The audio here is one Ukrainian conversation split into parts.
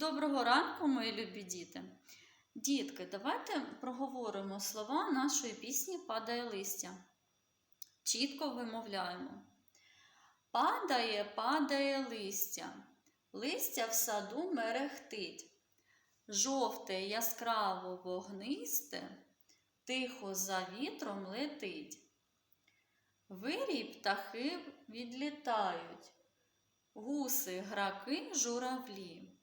Доброго ранку, мої любі діти. Дітки, давайте проговоримо слова нашої пісні Падає листя. Чітко вимовляємо. Падає, падає листя, листя в саду мерехтить. Жовте, яскраво вогнисте, тихо за вітром летить. Вирій птахи відлітають, гуси, граки, журавлі.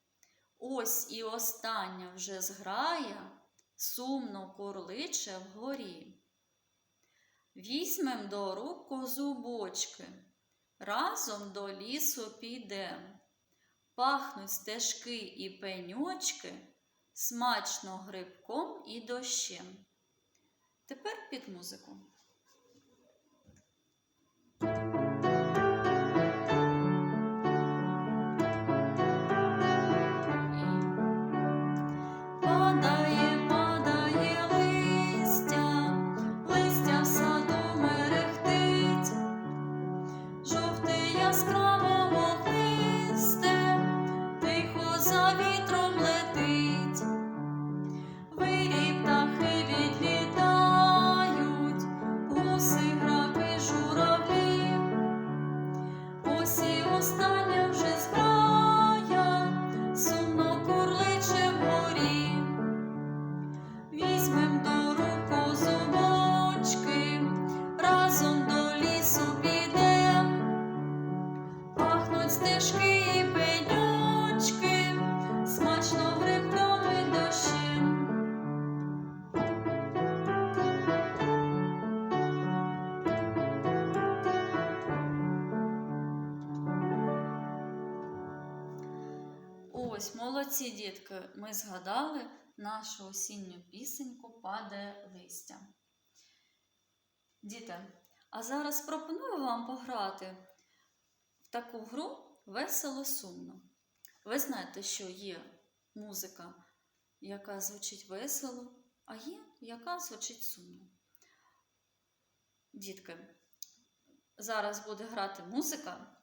Ось і остання вже зграя, сумно курличе вгорі. Візьмем до рук козубочки, разом до лісу підем. Пахнуть стежки і пеньочки, смачно грибком і дощем. Тепер під музику. Стежки і пеньочки, смачно грибком і дощем. Ось, молодці дітки, ми згадали нашу осінню пісеньку Падає листя. Діти, а зараз пропоную вам пограти в таку гру весело сумно. Ви знаєте, що є музика, яка звучить весело, а є, яка звучить сумно. Дітки, зараз буде грати музика.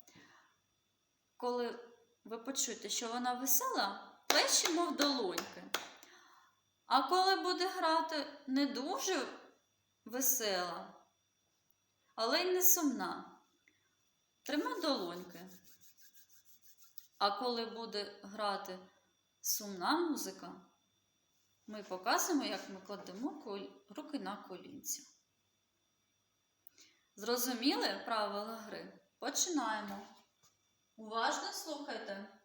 Коли ви почуєте, що вона весела, плещемо в долоньки. А коли буде грати не дуже весела, але й не сумна, трима долоньки. А коли буде грати сумна музика, ми показуємо, як ми кладемо руки на колінця. Зрозуміли правила гри? Починаємо. Уважно слухайте.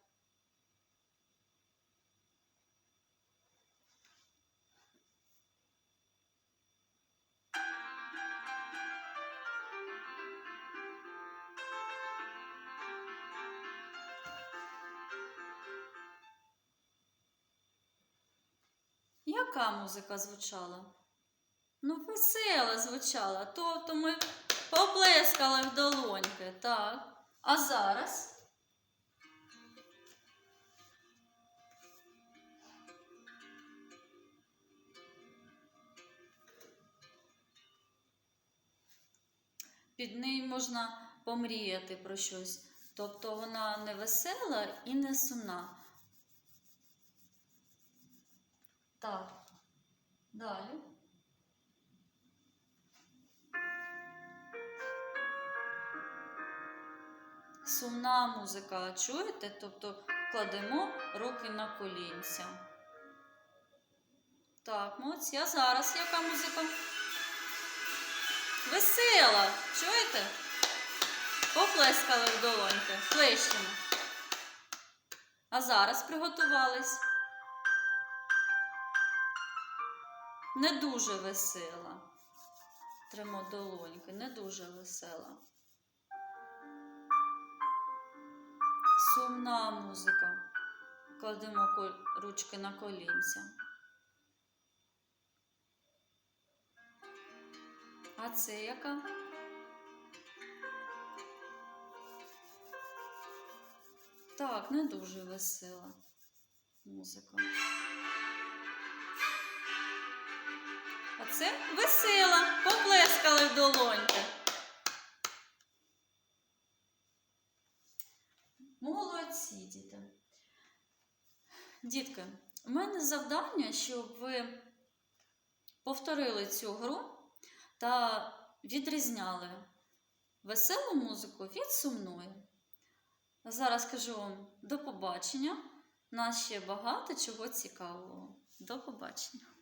Яка музика звучала? Ну, весела звучала, тобто ми поплескали в долоньки, так. А зараз? Під нею можна помріяти про щось. Тобто вона не весела і не сумна. Так, далі. Сумна музика, чуєте? Тобто кладемо руки на колінця. Так, молодці. А зараз яка музика? Весела, чуєте? Поплескали в долоньки, плещемо. А зараз приготувались. Не дуже весела. Тримо долоньки, не дуже весела. Сумна музика. Кладемо ручки на колінця. А це яка? Так, не дуже весела музика. А це весела. Поплескали в долоньки. Молодці, діти. Дітки, у мене завдання, щоб ви повторили цю гру та відрізняли веселу музику від сумної. Зараз кажу вам до побачення. Нас ще багато чого цікавого. До побачення.